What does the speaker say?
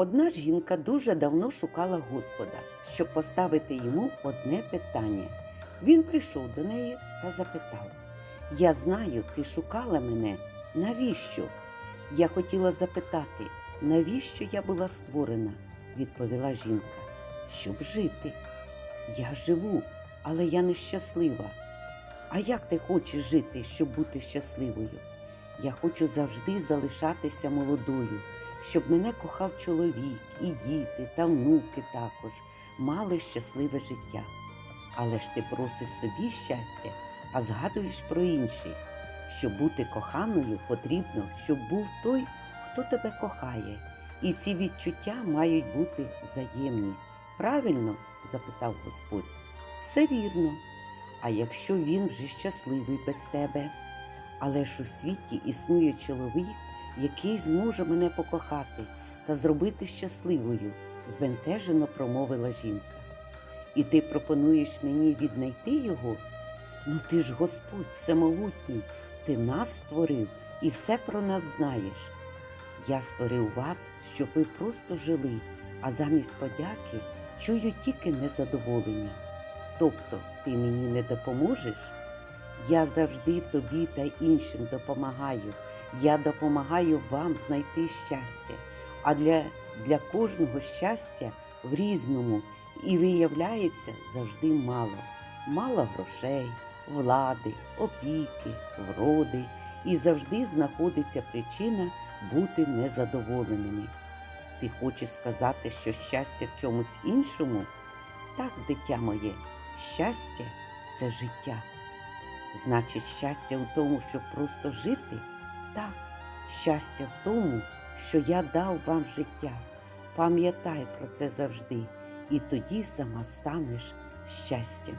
Одна жінка дуже давно шукала Господа, щоб поставити йому одне питання. Він прийшов до неї та запитав: Я знаю, ти шукала мене. Навіщо? Я хотіла запитати, навіщо я була створена, відповіла жінка. Щоб жити. Я живу, але я нещаслива. А як ти хочеш жити, щоб бути щасливою? Я хочу завжди залишатися молодою, щоб мене кохав чоловік, і діти та внуки також мали щасливе життя. Але ж ти просиш собі щастя, а згадуєш про інших. Щоб бути коханою, потрібно, щоб був той, хто тебе кохає. І ці відчуття мають бути взаємні. Правильно? запитав Господь. Все вірно. А якщо він вже щасливий без тебе? Але ж у світі існує чоловік, який зможе мене покохати та зробити щасливою, збентежено промовила жінка. І ти пропонуєш мені віднайти його? Ну ти ж Господь всемогутній, ти нас створив і все про нас знаєш. Я створив вас, щоб ви просто жили, а замість подяки чую тільки незадоволення. Тобто ти мені не допоможеш? Я завжди тобі та іншим допомагаю. Я допомагаю вам знайти щастя, а для, для кожного щастя в різному і виявляється завжди мало. Мало грошей, влади, опіки, вроди, і завжди знаходиться причина бути незадоволеними. Ти хочеш сказати, що щастя в чомусь іншому? Так, дитя моє, щастя це життя. Значить, щастя в тому, щоб просто жити? Так, щастя в тому, що я дав вам життя. Пам'ятай про це завжди, і тоді сама станеш щастям.